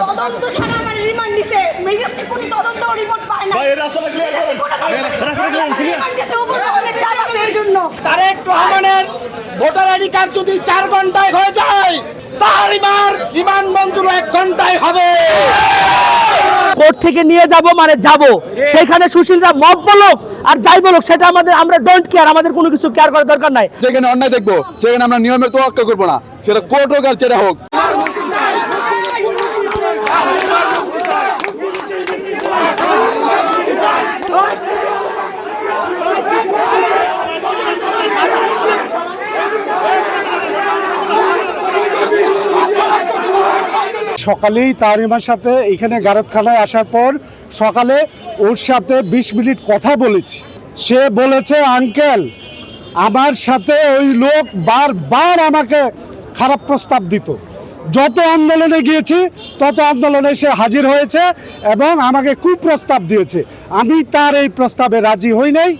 তদন্ত ছাড়া আমার রিমান্ড দিছে। ম্যাজিস্ট্রেট কোনো তদন্ত রিপোর্ট পায় না। ভাই, এই রাস্তাটা clear করুন। রাস্তাটা clear, clear। রিমান্ড দিছে উপরে অনেক চাপ আছে এই জন্য। তারেক রহমানের ভোটার আইডি কার্ড যদি চার ঘন্টায় হয়ে যায় তার রিমান্ড মঞ্জুর এক ঘন্টায় হবে। কোর্ট থেকে নিয়ে যাব মানে যাব। সেখানে সুশীলরা মব বলুক আর যাই বলুক সেটা আমাদের আমরা ডোন্ট কেয়ার আমাদের কোনো কিছু কেয়ার করার দরকার নাই। যেখানে অন্যায় দেখব সেখানে আমরা নিয়মের তোয়াক্কা করব না। সেটা কোর্ট হোক আর যেটা হোক। সকালেই তারিমার সাথে এখানে গারতখানায় আসার পর সকালে ওর সাথে বিশ মিনিট কথা বলেছি। সে বলেছে, আঙ্কেল, আমার সাথে ওই লোক বারবার আমাকে খারাপ প্রস্তাব দিত। যত আন্দোলনে গিয়েছি, তত আন্দোলনে সে হাজির হয়েছে এবং আমাকে কুপ্রস্তাব দিয়েছে। আমি তার এই প্রস্তাবে রাজি হই নাই,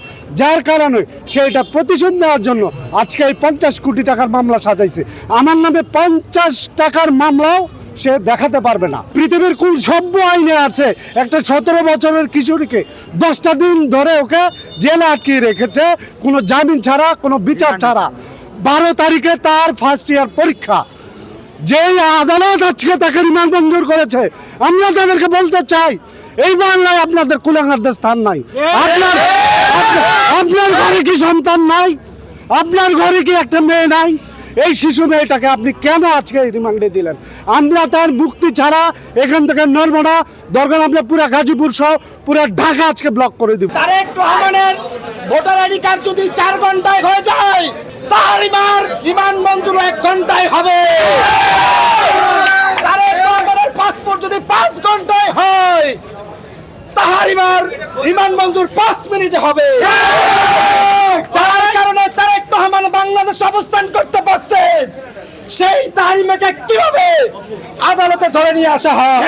যার কারণে সে এটা প্রতিশোধ নেওয়ার জন্য আজকে এই পঞ্চাশ কোটি টাকার মামলা সাজাইছে। আমার নামে পঞ্চাশ টাকার মামলাও সে দেখাতে পারবে না। পৃথিবীর কোন সভ্য আইনে আছে একটা সতেরো বছরের কিশোরীকে দশটা দিন ধরে ওকে জেলে আটকিয়ে রেখেছে কোনো জামিন ছাড়া কোনো বিচার ছাড়া। বারো তারিখে তার ফার্স্ট ইয়ার পরীক্ষা। যেই আদালত আজকে তাকে রিমান্ড মঞ্জুর করেছে আমরা তাদেরকে বলতে চাই এই বাংলায় আপনাদের কুলাঙ্গারদের স্থান নাই। আপনার আপনার- আপনার ঘরে কি সন্তান নাই? আপনার ঘরে কি একটা মেয়ে নাই? এই শিশু মেয়েটাকে আপনি কেন আজকে রিমান্ডে দিলেন? আমরা তার মুক্তি ছাড়া এখান থেকে নড়বো না। দরকার আমরা পুরা গাজীপুর সহ পুরা ঢাকা আজকে ব্লক করে দিব। তারেক রহমানের ভোটার আইডি কার্ড যদি চার ঘন্টায় হয়ে যায়, তার রিমার রিমান্ড মঞ্জুর এক ঘন্টায় হবে। তারেক রহমানের পাসপোর্ট যদি পাঁচ ঘন্টায় হয় তাহার রিমার রিমান্ড মঞ্জুর পাঁচ মিনিটে হবে। যার কারণে তারেক রহমান বাংলাদেশ সেই তাহারিমাকে কীভাবে আদালতে ধরে নিয়ে আসা হয়?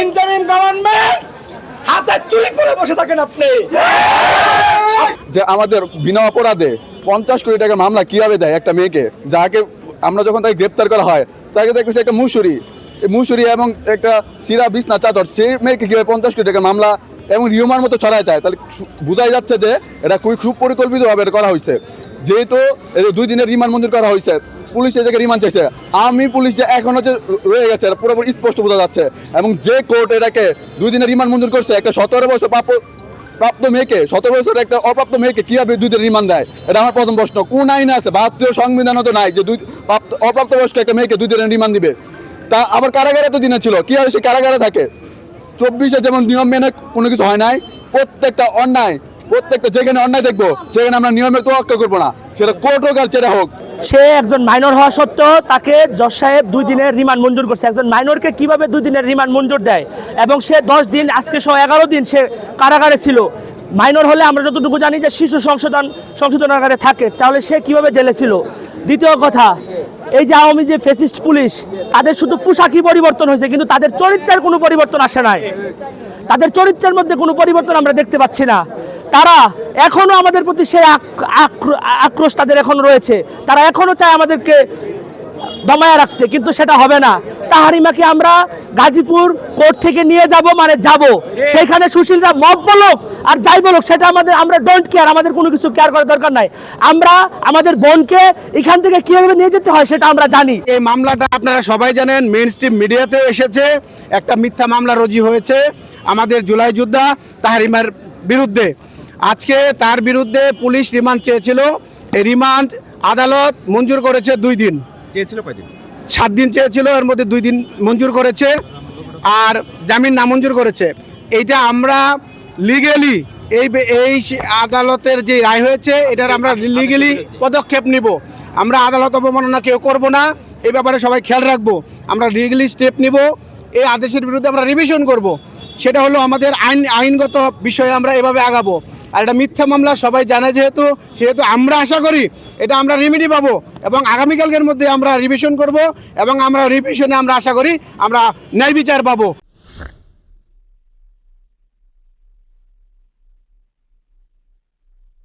ইন্টারিম গভর্নমেন্ট হাতে চুরি পরে বসে থাকেন আপনি। যে আমাদের বিনা অপরাধে পঞ্চাশ কোটি টাকা মামলা কীভাবে দেয় একটা মেয়েকে? যাকে আমরা যখন তাকে গ্রেপ্তার করা হয়, তাকে দেখতেছি একটা মুসুরি। মুসুরি এবং একটা চিরা বিছনা চাদর সেই মেয়েকে কীভাবে পঞ্চাশ কোটি টাকা মামলা এবং রিউমার মতো ছড়ায় যায়? তাহলে সু- বোঝাই যাচ্ছে যে এটা খুবই খুব সুপরিকল্পিতভাবে এটা করা হয়েছে। যেহেতু দুই দিনের রিমান্ড মঞ্জুর করা হয়েছে, পুলিশ এই জায়গায় রিমান্ড চাইছে। আমি পুলিশ যে এখন হচ্ছে রয়ে গেছে পুরোপুরি স্পষ্ট বোঝা যাচ্ছে। এবং যে কোর্ট এটাকে দুই দিনের রিমান্ড মঞ্জুর করছে, একটা সতেরো বছর প্রাপ্য, প্রাপ্ত মেয়েকে, সতেরো বছরের একটা অপ্রাপ্ত মেয়েকে কীভাবে দুই দিন রিমান্ড দেয়? এটা আমার প্রথম প্রশ্ন। কোন আইনে আছে? ভারতীয় সংবিধানও তো নাই যে দুই, প্রাপ্ত, অপ্রাপ্ত বয়স্ক একটা মেয়েকে দুই দিনের রিমান্ড দিবে। তা আবার কারাগারে তো দিনে ছিল, কীভাবে সে কারাগারে থাকে? চব্বিশে যেমন নিয়ম মেনে কোনো কিছু হয় নাই, প্রত্যেকটা অন্যায় প্রত্যেকটা যেখানে অন্যায় দেখব, সেখানে আমরা নিয়মের তোয়াক্কা করব না। সেটা কোর্ট হোক আর হোক। সে একজন মাইনর হওয়া সত্ত্বেও তাকে জজ সাহেব দুই দিনের রিমান্ড মঞ্জুর করছে। একজন মাইনরকে কীভাবে দুই দিনের রিমান্ড মঞ্জুর দেয়? এবং সে দশ দিন, আজকে সহ এগারো দিন সে কারাগারে ছিল। মাইনর হলে আমরা যতটুকু জানি যে শিশু সংশোধন সংশোধনাগারে থাকে। তাহলে সে কীভাবে জেলে ছিল? দ্বিতীয় কথা, এই যে আওয়ামী যে ফেসিস্ট পুলিশ, তাদের শুধু পোশাকই পরিবর্তন হয়েছে, কিন্তু তাদের চরিত্রের কোনো পরিবর্তন আসে নাই। তাদের চরিত্রের মধ্যে কোনো পরিবর্তন আমরা দেখতে পাচ্ছি না। তারা এখনও আমাদের প্রতি সেই আক- আক্রো- আক্রোশ তাদের এখন রয়েছে। তারা এখনও চায় আমাদেরকে দমায়া রাখতে, কিন্তু সেটা হবে না। তাহারিমাকে আমরা গাজীপুর কোর্ট থেকে নিয়ে যাব মানে যাব। সেখানে সুশীলরা মব বলুক আর যাই বলুক, সেটা আমাদের আমরা ডোন্ট কেয়ার আমাদের কোনো কিছু কেয়ার করার দরকার নাই। আমরা আমাদের বোনকে এখান থেকে কীভাবে নিয়ে যেতে হয় সেটা আমরা জানি। এই মামলাটা আপনারা সবাই জানেন মেন স্ট্রিম মিডিয়াতে এসেছে। একটা মিথ্যা মামলা রুজি হয়েছে আমাদের জুলাই যোদ্ধা তাহারিমার বিরুদ্ধে। আজকে তার বিরুদ্ধে পুলিশ রিমান্ড চেয়েছিল। এই রিমান্ড আদালত মঞ্জুর করেছে দুই দিন। চেয়েছিল কয়দিন? সাত দিন চেয়েছিল এর মধ্যে দুই দিন মঞ্জুর করেছে। আর জামিন নামঞ্জুর করেছে। এইটা আমরা লিগেলি এই এই আদালতের যে রায় হয়েছে এটার আমরা লিগেলি পদক্ষেপ নিব। আমরা আদালত অবমাননা কেউ করব না এই ব্যাপারে সবাই খেয়াল রাখব। আমরা লিগেলি স্টেপ নিব এই আদেশের বিরুদ্ধে আমরা রিভিশন করব। সেটা হলো আমাদের আইন আইনগত বিষয়ে আমরা এভাবে আগাবো। আর এটা মিথ্যা মামলা, সবাই জানে যেহেতু, সেহেতু আমরা আশা করি এটা আমরা রেমেডি পাবো এবং আগামীকালকের মধ্যে আমরা রিভিশন করব এবং আমরা রিভিশনে আমরা আশা করি আমরা ন্যায় বিচার পাবো।